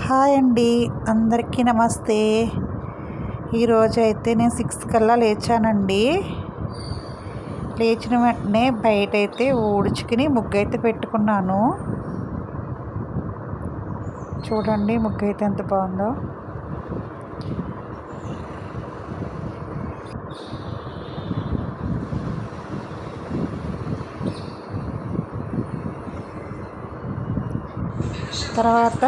Hi అండి. అందరికీ నమస్తే. ఈరోజు అయితే నేను సిక్స్ కల్లా లేచానండి. లేచిన వెంటనే బయట అయితే ఊడ్చుకుని ముగ్గు అయితే పెట్టుకున్నాను. చూడండి ముగ్గు అయితే ఎంత బాగుందో. తర్వాత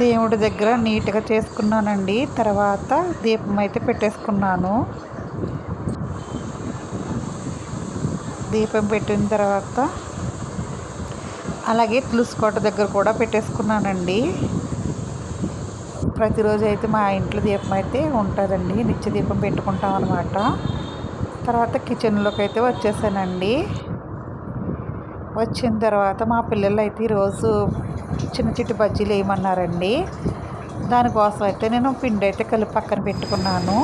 దేవుడి దగ్గర నీట్గా చేసుకున్నానండి. తర్వాత దీపం అయితే పెట్టేసుకున్నాను. దీపం పెట్టిన తర్వాత అలాగే తులుసుకోట దగ్గర కూడా పెట్టేసుకున్నానండి. ప్రతిరోజు అయితే మా ఇంట్లో దీపం అయితే ఉంటుందండి. నిత్య దీపం పెట్టుకుంటాం అనమాట తర్వాత కిచెన్లోకి అయితే వచ్చేసానండి. వచ్చిన తర్వాత మా పిల్లలు అయితే ఈరోజు చిన్న చిట్టు బజ్జీలు వేయమన్నారండి దానికోసం అయితే నేను పిండి అయితే కలిపి పక్కన పెట్టుకున్నాను.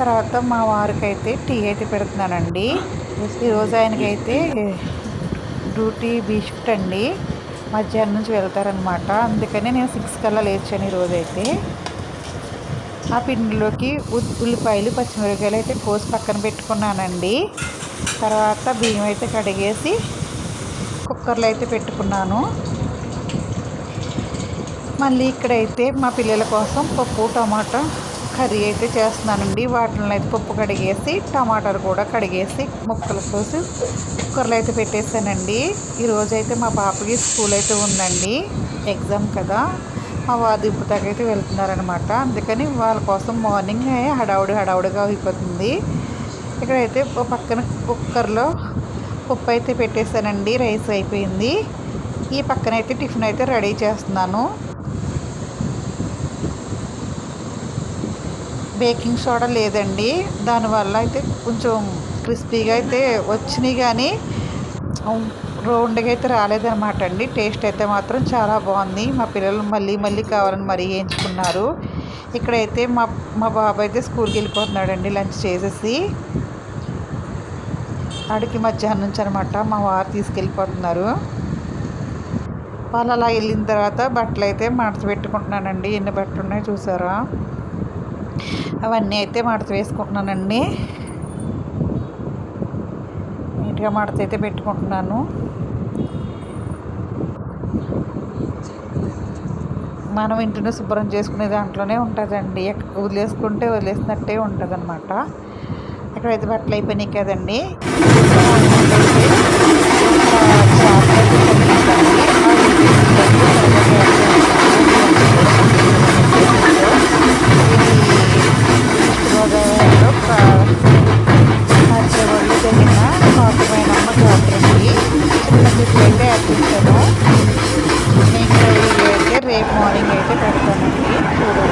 తర్వాత మా వారికైతే టీ అయితే పెడుతున్నానండి. ఈరోజు ఆయనకైతే డ్యూటీ బీ షిఫ్ట్ అండి. మధ్యాహ్నం నుంచి వెళ్తారనమాట అందుకని నేను సిక్స్ కల్లా లేచాను ఈరోజైతే. ఆ పిండిలోకి ఉల్లిపాయలు పచ్చిమిరపకాయలు అయితే కోసి పక్కన పెట్టుకున్నానండి. తర్వాత బియ్యం అయితే కడిగేసి కుక్కర్లో అయితే పెట్టుకున్నాను. మళ్ళీ ఇక్కడైతే మా పిల్లల కోసం పప్పు టమాటా కర్రీ అయితే చేస్తున్నానండి. వాటిని అయితే పప్పు కడిగేసి టమాటాలు కూడా కడిగేసి ముక్కలు కోసి కుక్కర్లో అయితే పెట్టేశానండి. ఈరోజు అయితే మా పాపకి స్కూల్ అయితే ఉందండి. ఎగ్జామ్ కదా. మా వారు దింపుతాకైతే వెళ్తున్నారనమాట అందుకని వాళ్ళ కోసం మార్నింగ్ హడావుడి హడావుడిగా అయిపోతుంది. ఇక్కడైతే పక్కన కుక్కర్లో పప్పు అయితే పెట్టేశానండి. రైస్ అయిపోయింది. ఈ పక్కన అయితే టిఫిన్ అయితే రెడీ చేస్తున్నాను. బేకింగ్ సోడా లేదండి. దానివల్ల అయితే కొంచెం క్రిస్పీగా అయితే వచ్చినాయి కానీ రౌండ్గా అయితే రాలేదనమాట అండి. టేస్ట్ అయితే మాత్రం చాలా బాగుంది. మా పిల్లలు మళ్ళీ మళ్ళీ కావాలని మరీ వేయించుకున్నారు ఇక్కడైతే మా మా బాబు అయితే స్కూల్కి వెళ్ళిపోతున్నాడండి లంచ్ చేసేసి. ఆడికి మధ్యాహ్నం నుంచి అనమాట మా వారు తీసుకెళ్ళిపోతున్నారు. వాళ్ళు అలా వెళ్ళిన తర్వాత బట్టలు అయితే మడత పెట్టుకుంటున్నానండి. ఎన్ని బట్టలు ఉన్నాయో చూసారా? అవన్నీ అయితే మడత వేసుకుంటున్నానండి. నీట్గా మడత అయితే పెట్టుకుంటున్నాను. మనం ఇంటిని శుభ్రం చేసుకునే దాంట్లోనే ఉంటుందండి. వదిలేసుకుంటే వదిలేసినట్టే ఉంటుంది అనమాట అక్కడైతే బట్టలు అయిపోయినాయి కదండి. అయితే అర్పించాను నేను అయితే రేపు మార్నింగ్ అయితే పెడతానండి. చూడండి